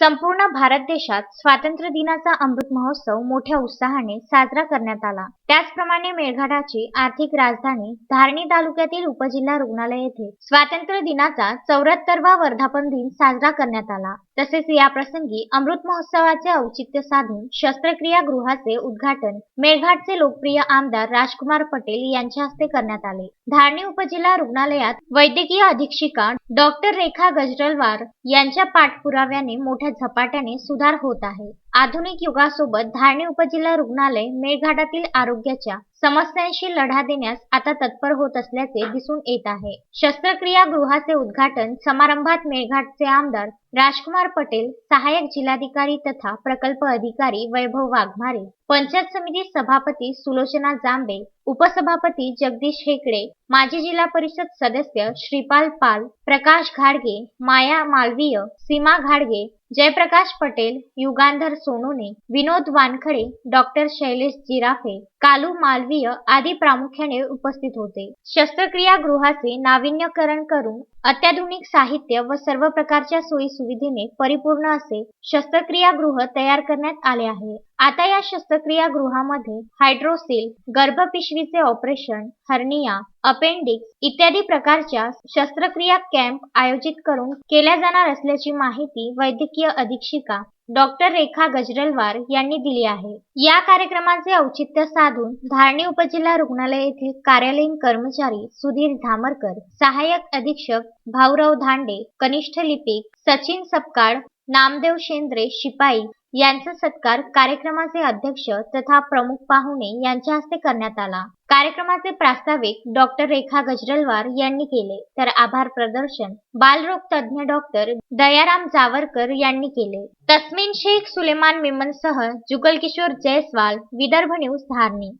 संपूर्ण भारत देशात स्वातंत्र्य दिनाचा अमृत महोत्सव मोठ्या उत्साहाने साजरा करण्यात आला. त्याचप्रमाणे मेळघाटाची आर्थिक राजधानी धारणी तालुक्यातील उपजिल्हा रुग्णालय येथे स्वातंत्र्य दिनाचा चौऱ्याहत्तरवा वर्धापन दिन साजरा करण्यात आला. तसेच या प्रसंगी अमृत महोत्सवाचे औचित्य साधून शस्त्रक्रिया गृहाचे उद्घाटन मेळघाटचे लोकप्रिय आमदार राजकुमार पटेल यांच्या हस्ते करण्यात आले. धारणी उपजिल्हा रुग्णालयात वैद्यकीय अधीक्षिका डॉक्टर रेखा गजरलवार यांच्या पाठपुराव्याने मोठ्या झपाट्याने सुधार होत आहे. आधुनिक युगासोबत धारणी उपजिल्हा रुग्णालय मेळघाटातील आरोग्याच्या समस्यांशी लढा देण्यास आता तत्पर होत असल्याचे दिसून येत आहे. शस्त्रक्रिया गृहाचे उद्घाटन समारंभात मेळघाटचे आमदार राजकुमार पटेल सहाय्यक जिल्हाधिकारी तथा प्रकल्प अधिकारी वैभव वाघमारे पंचायत समिती सभापती सुलोचना जांबे उपसभापती जगदीश हेकडे माजी जिल्हा परिषद सदस्य श्रीपाल पाल प्रकाश घाडगे माया मालवीय सीमा घाडगे जयप्रकाश पटेल युगांधर सोनोने विनोद वानखडे डॉक्टर शैलेश जिराफे कालू मालवीय आदी प्रामुख्याने उपस्थित होते. शस्त्रक्रिया गृहाचे नाविन्यकरण करून अत्याधुनिक साहित्य व सर्व प्रकारच्या सोयी सुविधेने परिपूर्ण असे शस्त्रक्रिया गृह तयार करण्यात आले आहे. आता या शस्त्रक्रिया गृहामध्ये हायड्रोसिल गर्भपिशवीचे ऑपरेशन हर्निया अपेंडिक्स इत्यादी प्रकारच्या शस्त्रक्रिया कॅम्प आयोजित करून केल्या जाणार असल्याची माहिती वैद्यकीय अधीक्षिका डॉक्टर रेखा गजरलवार यांनी दिली आहे. या कार्यक्रमाचे औचित्य साधून धारणी उपजिल्हा रुग्णालय येथील कार्यालयीन कर्मचारी सुधीर धामरकर सहाय्यक अधीक्षक भाऊराव धांडे कनिष्ठ लिपिक सचिन सपकाळ नामदेव शेंद्रे शिपाई यांचा सत्कार कार्यक्रमाचे अध्यक्ष तथा प्रमुख पाहुणे यांच्या हस्ते करण्यात आला. कार्यक्रमाचे प्रास्ताविक डॉक्टर रेखा गजरलवार यांनी केले. तर आभार प्रदर्शन बालरोग तज्ज्ञ डॉक्टर दयाराम जावरकर यांनी केले. तस्मिन शेख सुलेमान मेमनसह जुगल किशोर जयस्वाल विदर्भ न्यूज धारणी.